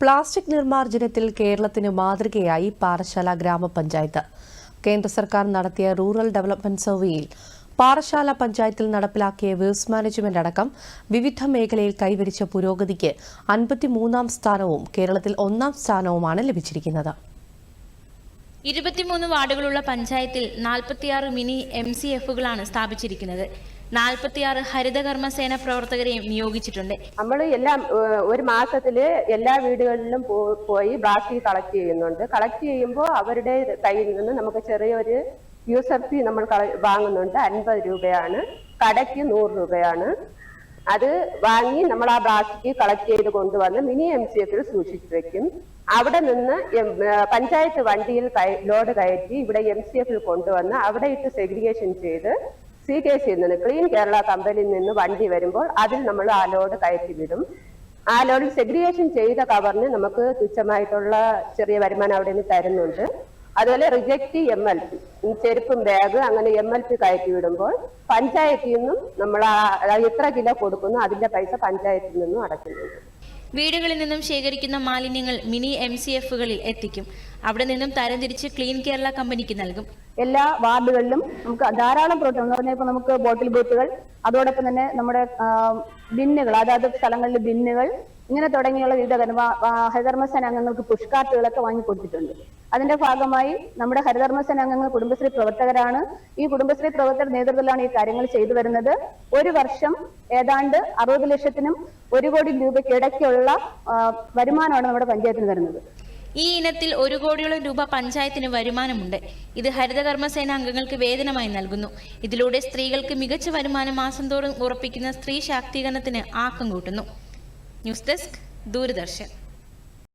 Plastic നിർമ്മാർജനത്തിൽ കേരളത്തിന് മാതൃകയായി പാറശാല ഗ്രാമപഞ്ചായത്ത്. കേന്ദ്ര സർക്കാർ നടത്തിയ റൂറൽ ഡെവലപ്മെന്റ് സർവേയിൽ പാറശാല പഞ്ചായത്തിൽ നടപ്പിലാക്കിയ വേസ്റ്റ് മാനേജ്മെന്റ് അടക്കം വിവിധ മേഖലയിൽ കൈവരിച്ച പുരോഗതിക്ക് അൻപത്തിമൂന്നാം സ്ഥാനവും കേരളത്തിൽ ഒന്നാം സ്ഥാനവുമാണ് ലഭിച്ചിരിക്കുന്നത്. ഇരുപത്തിമൂന്ന് വാർഡുകളുള്ള പഞ്ചായത്തിൽ നാൽപ്പത്തിയാറ് മിനി എം സി എഫുകളാണ് സ്ഥാപിച്ചിരിക്കുന്നത്. നാൽപ്പത്തിയാറ് ഹരിതകർമ്മസേന പ്രവർത്തകരെയും നിയോഗിച്ചിട്ടുണ്ട്. നമ്മൾ എല്ലാം ഒരു മാസത്തിൽ എല്ലാ വീടുകളിലും പോയി പ്ലാസ്റ്റിക് കളക്ട് ചെയ്യുന്നുണ്ട്. കളക്ട് ചെയ്യുമ്പോൾ അവരുടെ കയ്യിൽ നിന്ന് നമുക്ക് ചെറിയൊരു യൂസർ ഫീ നമ്മൾ വാങ്ങുന്നുണ്ട്. അൻപത് രൂപയാണ്. കടയ്ക്ക് നൂറ് രൂപയാണ്. അത് വാങ്ങി നമ്മൾ ആ പ്ലാസ്റ്റിക് കളക്ട് ചെയ്ത് കൊണ്ടുവന്ന് മിനി എം സി എഫിൽ സൂക്ഷിച്ചു വെക്കും. അവിടെ നിന്ന് പഞ്ചായത്ത് വണ്ടിയിൽ ലോഡ് കയറ്റി ഇവിടെ എം സി എഫിൽ കൊണ്ടുവന്ന് അവിടെ ഇട്ട് സെഗ്രിഗേഷൻ ചെയ്ത് സി കെ സിയിൽ നിന്ന് ക്ലീൻ കേരള കമ്പനിയിൽ നിന്ന് വണ്ടി വരുമ്പോൾ അതിൽ നമ്മൾ ആ ലോഡ് കയറ്റി വിടും. ആ ലോഡിൽ സെഗ്രിഗേഷൻ ചെയ്ത കവറിന് നമുക്ക് തുച്ഛമായിട്ടുള്ള ചെറിയ വരുമാനം അവിടെ നിന്ന് തരുന്നുണ്ട്. അതുപോലെ റിജക്റ്റ് എം എൽ പി ചെരുപ്പും ബാഗ് അങ്ങനെ എം എൽ പി കയറ്റി വിടുമ്പോൾ പഞ്ചായത്തിൽ നിന്നും നമ്മൾ എത്ര കിലോ കൊടുക്കുന്നു അതിന്റെ പൈസ പഞ്ചായത്തിൽ നിന്നും അടയ്ക്കുന്നുണ്ട് വീടുകളിൽ നിന്നും ശേഖരിക്കുന്ന മാലിന്യങ്ങൾ മിനി എം സി എഫുകളിൽ എത്തിക്കും. അവിടെ നിന്നും തരംതിരിച്ച് ക്ലീൻ കേരള കമ്പനിക്ക് നൽകും. എല്ലാ വാർഡുകളിലും നമുക്ക് ധാരാളം പ്രോട്ടീൻ എന്ന് പറഞ്ഞാൽ ഇപ്പൊ നമുക്ക് ബോട്ടിൽ ബൂത്തുകൾ അതോടൊപ്പം തന്നെ നമ്മുടെ ബിന്നുകൾ അതാത് സ്ഥലങ്ങളിലെ ബിന്നുകൾ ഇങ്ങനെ തുടങ്ങിയുള്ള വിവിധ ഹരിതകർമ്മസേന അംഗങ്ങൾക്ക് പുഷ്കാർട്ടുകളൊക്കെ വാങ്ങി വാങ്ങിക്കൊടുത്തിട്ടുണ്ട് അതിന്റെ ഭാഗമായി നമ്മുടെ ഹരിധർമ്മസേന അംഗങ്ങൾ കുടുംബശ്രീ പ്രവർത്തകരാണ്. ഈ കുടുംബശ്രീ പ്രവർത്തകർ നേതൃത്വത്തിലാണ് ഈ കാര്യങ്ങൾ ചെയ്തു വരുന്നത്. ഒരു വർഷം ഏതാണ്ട് അറുപത് ലക്ഷത്തിനും ഒരു കോടി രൂപയ്ക്ക് ഇടയ്ക്കുള്ള വരുമാനമാണ് നമ്മുടെ പഞ്ചായത്തിന് വരുന്നത് ഈ ഇനത്തിൽ ഒരു കോടിയോളം രൂപ പഞ്ചായത്തിന് വരുമാനമുണ്ട്. ഇത് ഹരിതകർമ്മസേന അംഗങ്ങൾക്ക് വേതനമായി നൽകുന്നു. ഇതിലൂടെ സ്ത്രീകൾക്ക് മികച്ച വരുമാനം മാസം തോറും ഉറപ്പിക്കുന്ന സ്ത്രീ ശാക്തീകരണത്തിന് ആക്കം കൂട്ടുന്നു. News desk Doordarshan.